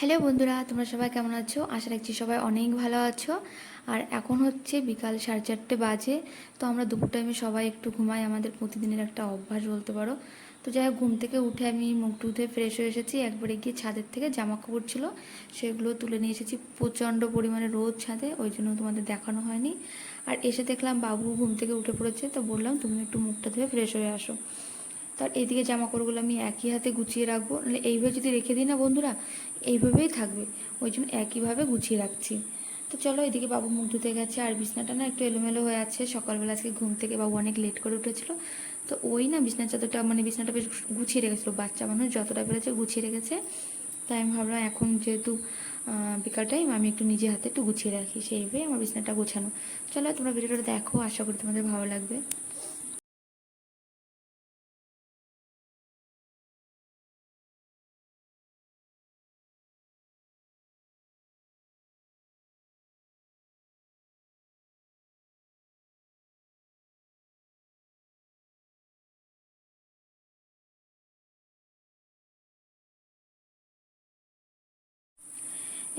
Hello বন্ধুরা, তোমরা সবাই কেমন আছো? আশা রাখছি সবাই অনেক ভালো আছো। আর এখন হচ্ছে বিকাল সাড়ে চারটে বাজে, তো আমরা দুপুর টাইমে সবাই একটু ঘুমাই। আমাদের প্রতিদিনের একটা অভ্যাস বলতে পারো। তো যাই হোক, ঘুম থেকে উঠে আমি মুখ টুধে ফ্রেশ হয়ে এসেছি। একবারে গিয়ে ছাদের থেকে জামা কাপড় ছিল, সেগুলো তুলে নিয়ে এসেছি। প্রচণ্ড পরিমাণে রোদ ছাদে, ওই জন্য তোমাদের দেখানো হয়নি। আর এসে দেখলাম বাবু ঘুম থেকে উঠে পড়েছে, তো বললাম তুমি একটু মুখটা ধুয়ে ফ্রেশ হয়ে আসো। তার এইদিকে জামা কাপড়গুলো আমি একই হাতে গুছিয়ে রাখব। নাহলে এইভাবে যদি রেখে দিই না বন্ধুরা, এইভাবেই থাকবে। ওই জন্য একইভাবে গুছিয়ে রাখছি। তো চলো এদিকে বাবু মুখ ধুতে গেছে আর বিছনাটা না একটু এলোমেলো হয়ে আছে। সকালবেলা আজকে ঘুম থেকে বাবু অনেক লেট করে উঠেছিল। তো ওই না বিছনার চাদরটা মানে বিছনাটা বেশ গুছিয়ে রেখেছিলো। বাচ্চা মানুষ যতটা পেরেছে গুছিয়ে রেখেছে। তাই আমি ভাবলাম এখন যেহেতু বিকাল টাইম আমি একটু নিজে হাতে একটু গুছিয়ে রাখি। সেইভাবে আমার বিছনাটা গোছানো। চলো তোমরা ভিডিওটা দেখো, আশা করি তোমাদের ভালো লাগবে।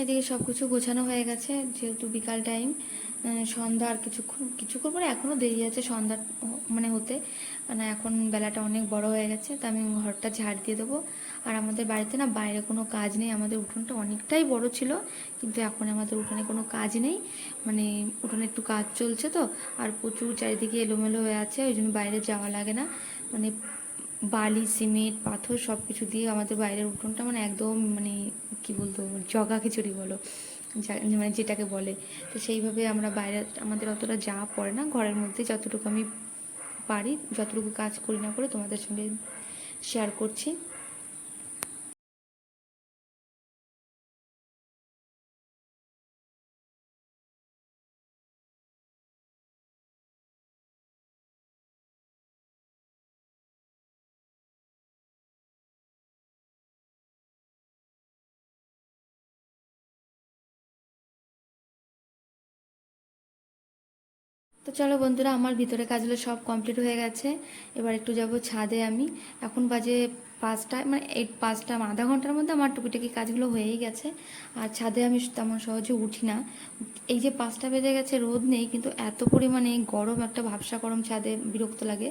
এদিকে সব কিছু গোছানো হয়ে গেছে, যেহেতু বিকাল টাইম সন্ধ্যা আর কিছুক্ষণ কিছুক্ষণ পরে এখনও দেরি আছে সন্ধ্যা মানে হতে মানে এখন বেলাটা অনেক বড় হয়ে গেছে, তা আমি ঘরটা ঝাড় দিয়ে দেবো। আর আমাদের বাড়িতে না বাইরে কোনো কাজ নেই, আমাদের উঠোনটা অনেকটাই বড় ছিল, কিন্তু এখন আমাদের উঠোনে কোনো কাজ নেই মানে উঠোনে একটু কাজ চলছে তো, আর প্রচুর চারিদিকে এলোমেলো হয়ে আছে, ওই জন্য বাইরে যাওয়া লাগে না মানে বালি, সিমেন্ট, পাথর সব কিছু দিয়ে আমাদের বাইরের উঠোনটা মানে একদম মানে কি বলতো জগা খিচুড়ি বলো মানে যেটাকে বলে। তো সেইভাবে আমরা বাইরে, আমাদের অতটা যা পড়ে না, ঘরের মধ্যে যতটুকু আমি পারি, যতটুকু কাজ করি না করে তোমাদের সঙ্গে শেয়ার করছি। তো চলো বন্ধুরা, আমার ভিতরে কাজগুলো সব কমপ্লিট হয়ে গেছে। এবার একটু যাব ছাদে আমি। এখন বাজে পাঁচটা মানে এই পাঁচটা আধা ঘণ্টার মধ্যে আমার টুকিটাকি কাজগুলো হয়েই গেছে। আর ছাদে আমি তেমন সহজে উঠি না। এই যে পাঁচটা বেজে গেছে, রোদ নেই, কিন্তু এত পরিমাণে গরম, একটা ভাবসা গরম ছাদে বিরক্ত লাগে।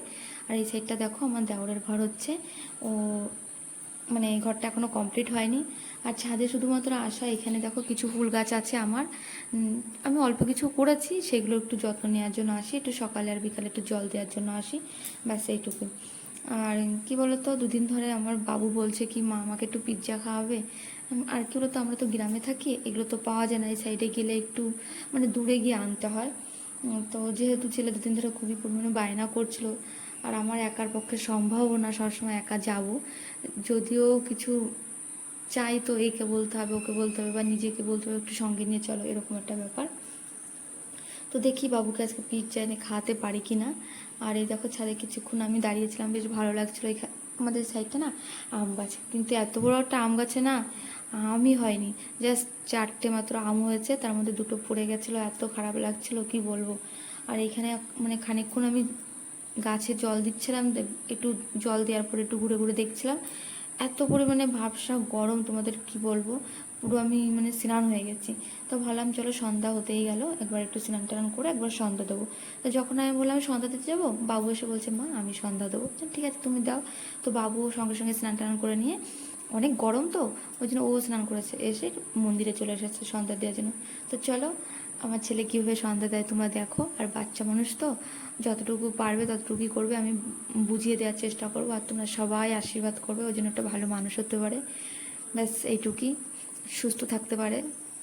আর এই সাইডটা দেখো, আমার দেওরের ঘর হচ্ছে। ও মানে এই ঘরটা এখনও কমপ্লিট হয়নি। আর ছাদে শুধুমাত্র আসা, এখানে দেখো কিছু ফুল গাছ আছে আমার। আমি অল্প কিছু করেছি, সেগুলো একটু যত্ন নেওয়ার জন্য আসি, একটু সকালে আর বিকালে একটু জল দেওয়ার জন্য আসি, ব্যাস এইটুকু। আর কি বলতো, দুদিন ধরে আমার বাবু বলছে কি, মা, আমাকে একটু পিৎজা খাওয়াবে? আর কি বলতো, আমরা তো গ্রামে থাকি, এগুলো তো পাওয়া যায় না, এই সাইডে গেলে একটু মানে দূরে গিয়ে আনতে হয়। তো যেহেতু ছেলে দুদিন ধরে খুবই পরিমাণে বায়না করছিল আর আমার একার পক্ষে সম্ভবও না সবসময় একা যাব। যদিও কিছু চাই তো একে বলতে হবে, ওকে বলতে হবে বা নিজেকে বলতে হবে, একটু সঙ্গে নিয়ে চলো, এরকম একটা ব্যাপার। তো দেখি বাবুকে আজকে পিৎজা এনে খাওয়াতে পারি কি না আর এই দেখো ছাদে কিছুক্ষণ আমি দাঁড়িয়েছিলাম, বেশ ভালো লাগছিল। এখানে আমাদের সাইডটা না আম গাছ, কিন্তু এত বড় একটা আম গাছে না আমই হয়নি। জাস্ট চারটে মাত্র আম হয়েছে, তার মধ্যে দুটো পড়ে গেছিল, এত খারাপ লাগছিল, কি বলব? আর এখানে মানে খানিকক্ষণ আমি গাছে জল দিচ্ছিলাম একটু জল দেওয়ার পরে একটু ঘুরে ঘুরে দেখছিলাম। এত পরিমাণে ভাবসা গরম তোমাদের কি বলব? পুরো আমি মানে স্নান হয়ে গেছি। তো ভাবলাম চলো সন্ধ্যা হতেই গেল, একবার একটু স্নান টান করে একবার সন্ধ্যা দেবো। তো যখন আমি বললাম সন্ধ্যা দিতে যাব? বাবু এসে বলছে, মা, আমি সন্ধ্যা দেবো। ঠিক আছে, তুমি দাও। তো বাবু সঙ্গে সঙ্গে স্নান টান করে নিয়ে, অনেক গরম তো, ওই জন্য ও স্নান করেছে। এসে মন্দিরে চলে এসেছে সন্ধ্যা দেওয়ার জন্য। তো চলো আমার ছেলে কীভাবে সন্ধ্যা দেয় তোমরা দেখো। আর বাচ্চা মানুষ তো, যতটুকু পারবে ততটুকুই করবে। আমি বুঝিয়ে দেওয়ার চেষ্টা করব আর তোমরা সবাই আশীর্বাদ করবে, ওই জন্য একটা ভালো মানুষ হতে পারে। ব্যাস, এইটুকুই। সুস্থ থাকতে পারে।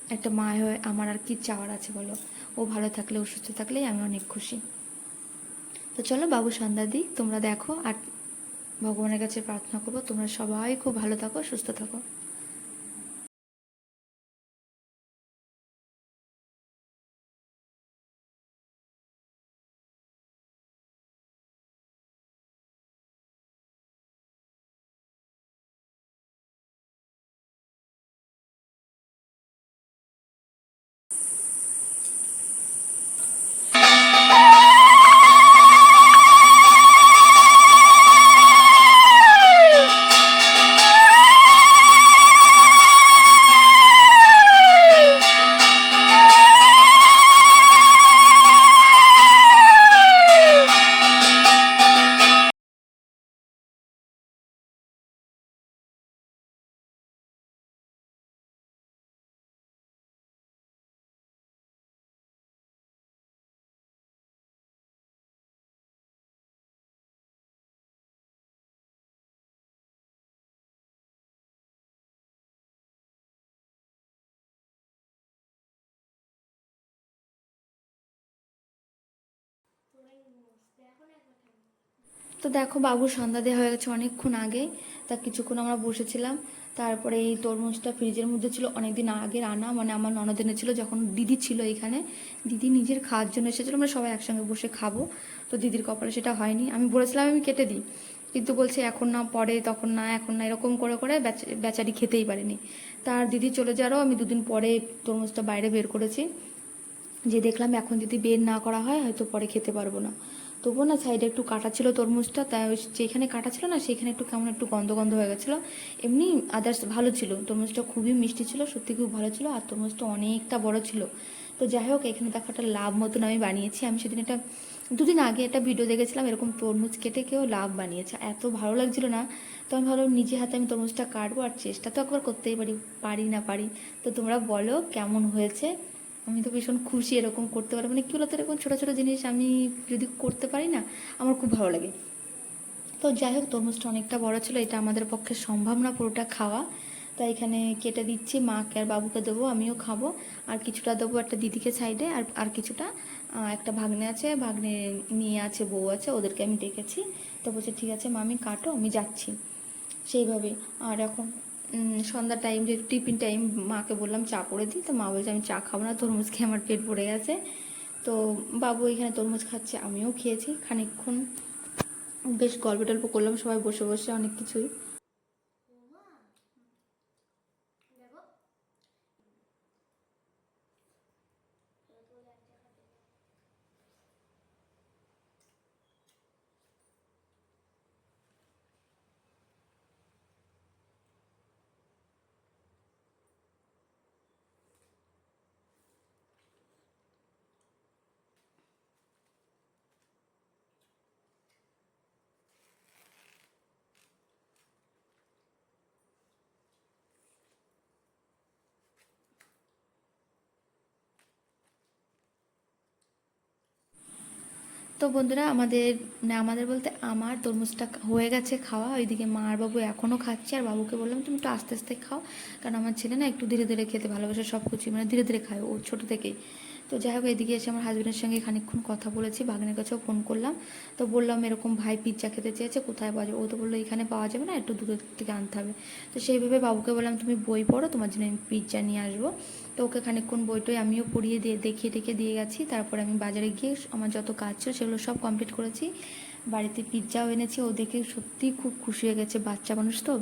একটা মা হয়ে আমার আর কি চাওয়ার আছে বলো? ও ভালো থাকলে, ও সুস্থ থাকলেই আমি অনেক খুশি। তো চলো, বাবু সন্ধ্যা দিই তোমরা দেখো। আর ভগবানের কাছে প্রার্থনা করব, তোমরা সবাই খুব ভালো থাকো, সুস্থ থাকো। তো দেখো বাবুর সন্ধ্যা দেওয়া হয়ে গেছে অনেকক্ষণ আগে। তা কিছুক্ষণ আমরা বসেছিলাম। তারপরে এই তরমুজটা ফ্রিজের মধ্যে ছিল অনেকদিন আগে আনা মানে আমার ননদ এনেছিল যখন দিদি ছিল এখানে। দিদি নিজের খাওয়ার জন্য এসেছিল, আমরা সবাই একসঙ্গে বসে খাব। তো দিদির কপালে সেটা হয়নি। আমি বলেছিলাম, আমি কেটে দিই। কিন্তু বলছে, এখন না, পরে, তখন না, এখন না। এরকম করে করে বেচা- বেচারি খেতেই পারেনি। তার দিদি চলে যাওয়ারও আমি দুদিন পরে তরমুজটা বাইরে বের করেছি। যে দেখলাম, এখন যদি বের না করা হয়, হয়তো পরে খেতে পারব না। তবুও না সাইডে একটু কাটা ছিল তরমুজটা, তাই যেখানে কাটা ছিল না, সেখানে একটু কেমন একটু গন্ধ গন্ধ হয়ে গেছিল। এমনি আদার্স ভালো ছিল, তরমুজটা খুবই মিষ্টি ছিল, সত্যি খুব ভালো ছিল, আর তরমুজটা অনেকটা বড় ছিল। তো যাই হোক, এখানে দেখো একটা লাভ মতন আমি বানিয়েছি। আমি সেদিন একটা, দুদিন আগে একটা ভিডিও দেখেছিলাম, এরকম তরমুজ কেটে কেউ লাভ বানিয়েছে। এত ভালো লাগছিল না, তো আমি ভাবলাম নিজে হাতে আমি তরমুজটা কাটবো, আর চেষ্টা তো একবার করতেই পারি পারি না পারি। তো তোমরা বলো কেমন হয়েছে। আমি তো ভীষণ খুশি এরকম করতে পারি। মানে কী বলতো, এরকম ছোটো ছোটো জিনিস আমি যদি করতে পারি না, আমার খুব ভালো লাগে। তো যাই হোক, তরমুজটা অনেকটা বড় ছিল, এটা আমাদের পক্ষে সম্ভব না পুরোটা খাওয়া। তাই এখানে কেটে দিচ্ছি, মাকে আর বাবুকে দেবো, আমিও খাব। আর কিছুটা দেবো একটা দিদিকে সাইডে, আর আর কিছুটা একটা ভাগ্নে আছে, ভাগ্নে নিয়ে আছে, বউ আছে, ওদেরকে আমি ডেকেছি। তো বলছে, ঠিক আছে, মামি, কাটো, আমি যাচ্ছি। সেইভাবে। আর এখন সন্ধ্যা টাইম যে টিফিন টাইম মাকে বললাম, চা করে দিই তো মা বলছে, আমি চা খাব না, তরমুজ খেয়ে আমার পেট ভরে গেছে। তো বাবু এখানে তরমুজ খাচ্ছে, আমিও খেয়েছি। খানিকক্ষণ বেশ গল্প টল্প করলাম, সবাই বসে বসে অনেক কিছুই। তো বন্ধুরা, আমাদের মানে আমাদের বলতে আমার তরমুজটা হয়ে গেছে খাওয়া। ওইদিকে মা আর বাবু এখনও খাচ্ছে, আর বাবুকে বললাম, তুমি একটু আস্তে আস্তে খাও। কারণ আমার ছেলে না একটু ধীরে ধীরে খেতে ভালোবাসে সব কিছুই মানে ধীরে ধীরে খায় ও ছোটো থেকেই। তো যাই হোক, এদিকে এসে আমার হাজব্যান্ডের সঙ্গে খানিকক্ষণ কথা বলেছি, বাগানের কাছেও ফোন করলাম। তো বললাম, এরকম ভাই পিৎজা খেতে চেয়েছে, কোথায় পাওয়া যাবে? ও তো বলল, এখানে পাওয়া যাবে না, একটু দূরের থেকে আনতে হবে। তো সেইভাবে বাবুকে বললাম, তুমি বই পড়ো, তোমার জন্য আমি পিৎজা নিয়ে আসব। তো ওকে খানিকক্ষণ বইটই আমিও পড়িয়ে দিয়ে, দেখিয়ে টেকে দিয়ে গেছি। তারপরে আমি বাজারে গিয়ে আমার যত কাজ ছিল সেগুলো সব কমপ্লিট করেছি। বাড়িতে পিৎজাও এনেছি। ও দেখে সত্যিই খুব খুশি হয়ে গেছে, বাচ্চা মানুষ তো।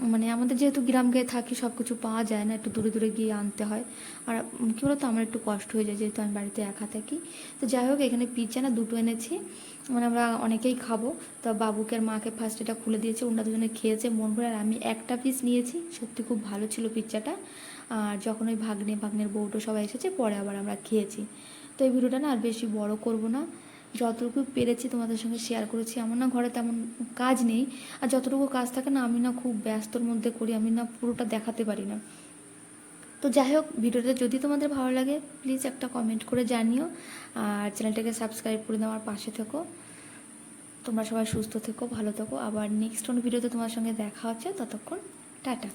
মানে আমাদের যেহেতু গ্রাম গিয়ে থাকি সব কিছু পাওয়া যায় না, একটু দূরে দূরে গিয়ে আনতে হয়। আর কী বলতো, আমার একটু কষ্ট হয়ে যায়, যেহেতু আমি বাড়িতে একা থাকি। তো যাই হোক, এখানে পিৎজা না, দুটো এনেছি। মানে আমরা অনেকেই খাব। তো বাবুকে আর মাকে ফার্স্ট এটা খুলে দিয়েছে ওনারা দুজনে খেয়েছে, মন ভরে। আর আমি একটা পিস নিয়েছি, সত্যি খুব ভালো ছিল পিৎজাটা আর যখন ওই ভাগ্নে, ভাগ্নের বউটো সবাই এসেছে, পরে আবার আমরা খেয়েছি। তো এই ভিডিওটা না আর বেশি বড় করব না। যতটুকু পেরেছি তোমাদের সঙ্গে শেয়ার করেছি আমার না ঘরে তেমন কাজ নেই। আর যতটুকু কাজ থাকে না, আমি না খুব ব্যস্তর মধ্যে করি, আমি না পুরোটা দেখাতে পারি না। তো যাই হোক, ভিডিওটা যদি তোমাদের ভালো লাগে প্লিজ একটা কমেন্ট করে জানিও। আর চ্যানেলটাকে সাবস্ক্রাইব করে দেওয়ার পাশে থেকো। তোমরা সবাই সুস্থ থেকো, ভালো থেকো। আবার নেক্সট কোনো ভিডিওতে তোমার সঙ্গে দেখা হচ্ছে, ততক্ষণ টাটা।